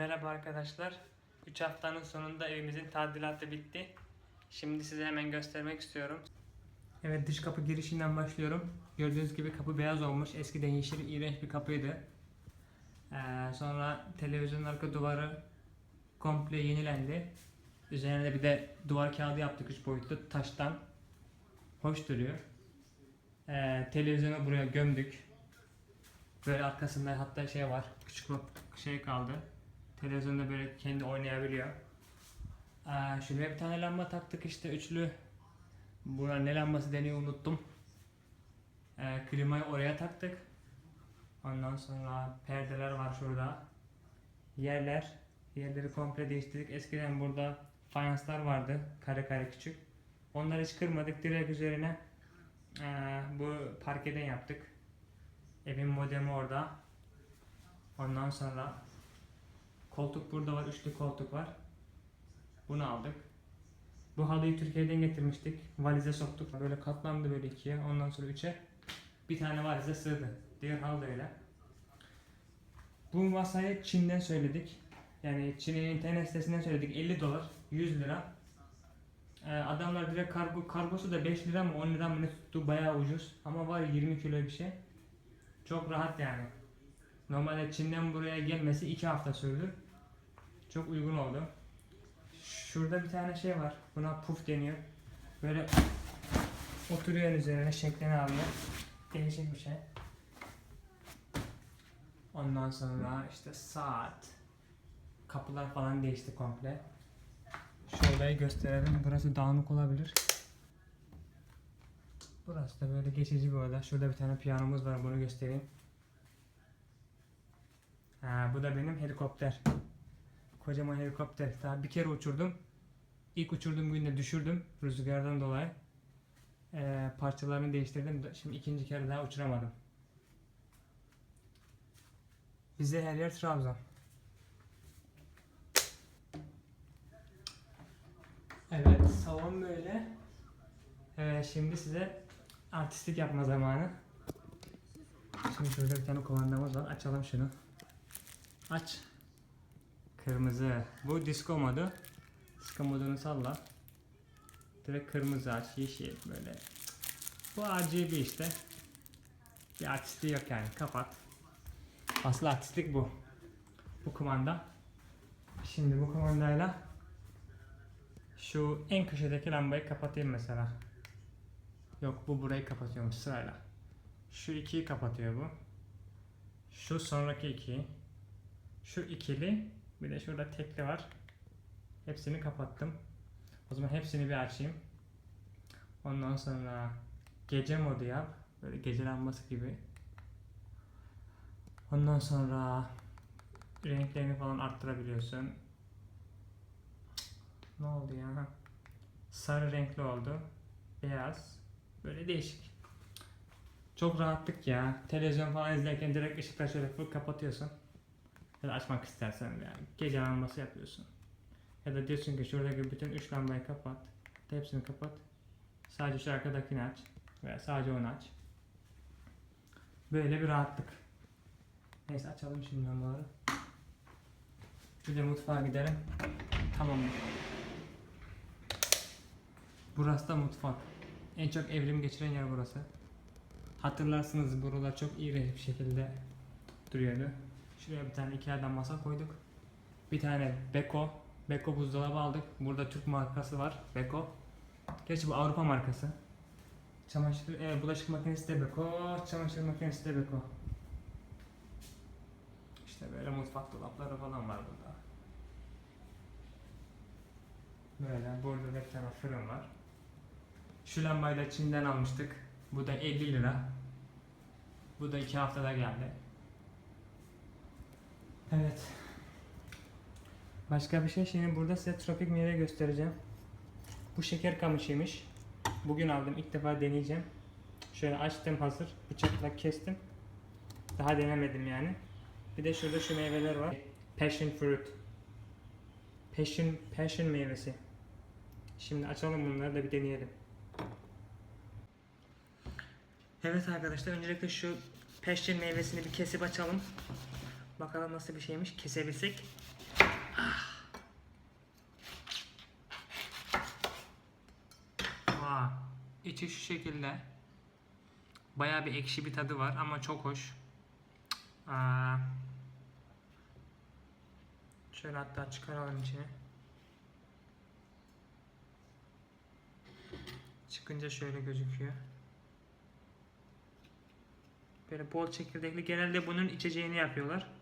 Merhaba arkadaşlar. 3 haftanın sonunda evimizin tadilatı bitti. Şimdi size hemen göstermek istiyorum. Evet dış kapı girişinden başlıyorum. Gördüğünüz gibi kapı beyaz olmuş. Eskiden yeşil iğrenç bir kapıydı. Ee, sonra televizyonun arka duvarı komple yenilendi. Üzerine bir de duvar kağıdı yaptık 3 boyutlu taştan. Hoş duruyor. Ee, televizyonu buraya gömdük. Böyle arkasında hatta şey var. Küçük şey kaldı. Televizyonda böyle kendi oynayabiliyor. Ee, şuraya bir tane lamba taktık işte üçlü. Buna ne lambası deniyor unuttum. Ee, klimayı oraya taktık. Ondan sonra perdeler var şurada. Yerler. Yerleri komple değiştirdik. Eskiden burada fayanslar vardı. Kare kare küçük. Onları hiç kırmadık. Direkt üzerine ee, bu parkeden yaptık. Evin modemi orada. Ondan sonra koltuk burada var. Üçlü koltuk var. Bunu aldık. Bu halıyı Türkiye'den getirmiştik. Valize soktuk. Böyle katlandı böyle ikiye. Ondan sonra üçe. Bir tane valize sığdı. Diğer halı da öyle. Bu masayı Çin'den söyledik. Yani Çin'in internet sitesinden söyledik. 50 dolar. 100 lira. Ee, adamlar direkt kargo, kargosu da 5 lira mı 10 lira mı ne tuttu bayağı ucuz. Ama var ya 20 kilo bir şey. Çok rahat yani. Normalde Çin'den buraya gelmesi 2 hafta sürdü. Çok uygun oldu. Şurada bir tane şey var. Buna puf deniyor. Böyle oturuyor üzerine şeklini alıyor. Değişik bir şey. Ondan sonra işte saat, kapılar falan değişti komple. Şu odayı gösterelim. Burası dağınık olabilir. Burası da böyle geçici bir oda. Şurada bir tane piyanomuz var. Bunu göstereyim. Ha, bu da benim helikopter. Kocaman helikopter. Daha bir kere uçurdum. İlk uçurduğum günde düşürdüm rüzgardan dolayı. Ee, parçalarını değiştirdim. Şimdi ikinci kere daha uçuramadım. Bize her yer Trabzon. Evet, salon böyle. Evet, şimdi size artistik yapma zamanı. Şimdi şurada bir tane kumandamız var. Açalım şunu. Aç. Kırmızı. Bu disco modu. Disco modunu salla. Direkt kırmızı aç. Yeşil böyle. Bu RGB işte. Bir artistliği yok yani. Kapat. Asıl artistlik bu. Bu kumanda. Şimdi bu kumandayla şu en köşedeki lambayı kapatayım mesela. Yok bu burayı kapatıyormuş sırayla. Şu ikiyi kapatıyor bu. Şu sonraki ikiyi. Şu ikili. Bir de şurada tekli var. Hepsini kapattım. O zaman hepsini bir açayım. Ondan sonra gece modu yap. Böyle gece lambası gibi. Ondan sonra renklerini falan arttırabiliyorsun. Ne oldu ya? Sarı renkli oldu. Beyaz. Böyle değişik. Çok rahatlık ya. Televizyon falan izlerken direkt ışıkları şöyle kapatıyorsun. Ya da açmak istersen yani gece lambası yapıyorsun. Ya da diyorsun ki şuradaki bütün üç lambayı kapat. Hepsini kapat. Sadece şu arkadakini aç. Veya sadece onu aç. Böyle bir rahatlık. Neyse açalım şimdi lambaları. Bir de mutfağa gidelim. Tamamdır. Burası da mutfak. En çok evrim geçiren yer burası. Hatırlarsınız buralar çok iğrenç bir şekilde duruyordu. Şuraya bir tane Ikea'dan masa koyduk. Bir tane Beko. Beko buzdolabı aldık. Burada Türk markası var. Beko. Gerçi bu Avrupa markası. Çamaşır, e, bulaşık makinesi de Beko. Çamaşır makinesi de Beko. İşte böyle mutfak dolapları falan var burada. Böyle burada bir tane fırın var. Şu lambayı da Çin'den almıştık. Bu da 50 lira. Bu da 2 haftada geldi. Evet. Başka bir şey şimdi burada size tropik meyve göstereceğim. Bu şeker kamışıymış. Bugün aldım ilk defa deneyeceğim. Şöyle açtım hazır. Bıçakla kestim. Daha denemedim yani. Bir de şurada şu meyveler var. Passion fruit. Passion, passion meyvesi. Şimdi açalım bunları da bir deneyelim. Evet arkadaşlar öncelikle şu passion meyvesini bir kesip açalım. Bakalım nasıl bir şeymiş kesebilsek. Vay. İçi şu şekilde. Bayağı bir ekşi bir tadı var ama çok hoş. Aa. Şöyle hatta çıkaralım içine. Çıkınca şöyle gözüküyor. Böyle bol çekirdekli. Genelde bunun içeceğini yapıyorlar.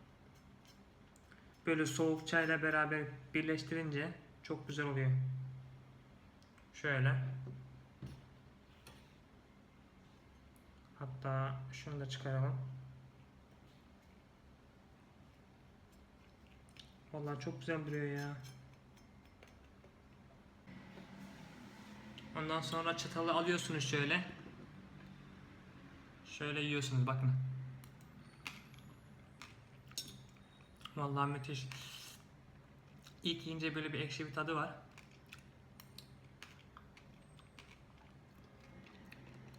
Böyle soğuk çayla beraber birleştirince çok güzel oluyor. Şöyle. Hatta şunu da çıkaralım. Vallahi çok güzel duruyor ya. Ondan sonra çatalı alıyorsunuz şöyle. Şöyle yiyorsunuz bakın. Vallahi müthiş. İlk yiyince böyle bir ekşi bir tadı var.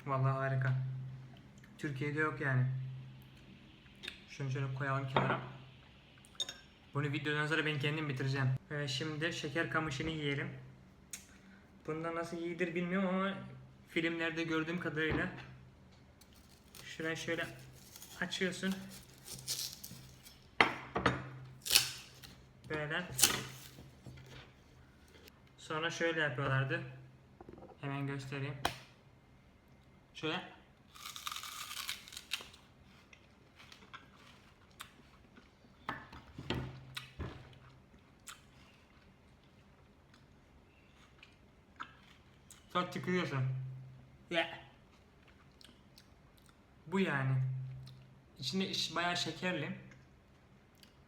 Vallahi harika. Türkiye'de yok yani. Şunu şöyle koyalım kenara. Bunu videodan sonra ben kendim bitireceğim. Ee, şimdi şeker kamışını yiyelim. Bunda nasıl yiyilir bilmiyorum ama filmlerde gördüğüm kadarıyla şurayı şöyle açıyorsun. Böyle. Sonra şöyle yapıyorlardı. Hemen göstereyim. Şöyle. Sonra tükürüyorsun. Ya. Bu yani. İçinde iş- bayağı şekerli.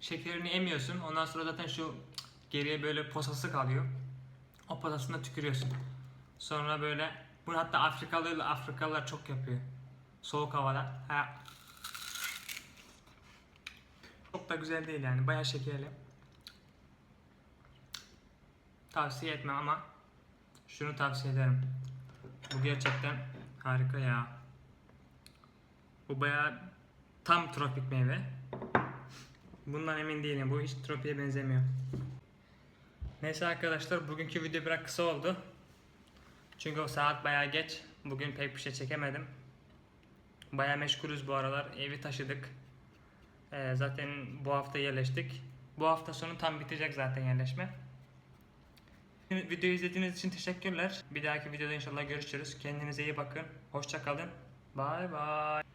Şekerini emiyorsun. Ondan sonra zaten şu geriye böyle posası kalıyor. O posasını da tükürüyorsun. Sonra böyle bunu hatta Afrikalı Afrikalılar çok yapıyor. Soğuk havada. Ha. Çok da güzel değil yani. Bayağı şekerli. Tavsiye etmem ama şunu tavsiye ederim. Bu gerçekten harika ya. Bu bayağı tam tropik meyve. Bundan emin değilim. Bu hiç tropiye benzemiyor. Neyse arkadaşlar bugünkü video biraz kısa oldu. Çünkü o saat bayağı geç. Bugün pek bir şey çekemedim. Bayağı meşgulüz bu aralar. Evi taşıdık. Ee, zaten bu hafta yerleştik. Bu hafta sonu tam bitecek zaten yerleşme. Videoyu izlediğiniz için teşekkürler. Bir dahaki videoda inşallah görüşürüz. Kendinize iyi bakın. Hoşça kalın. Bay bay.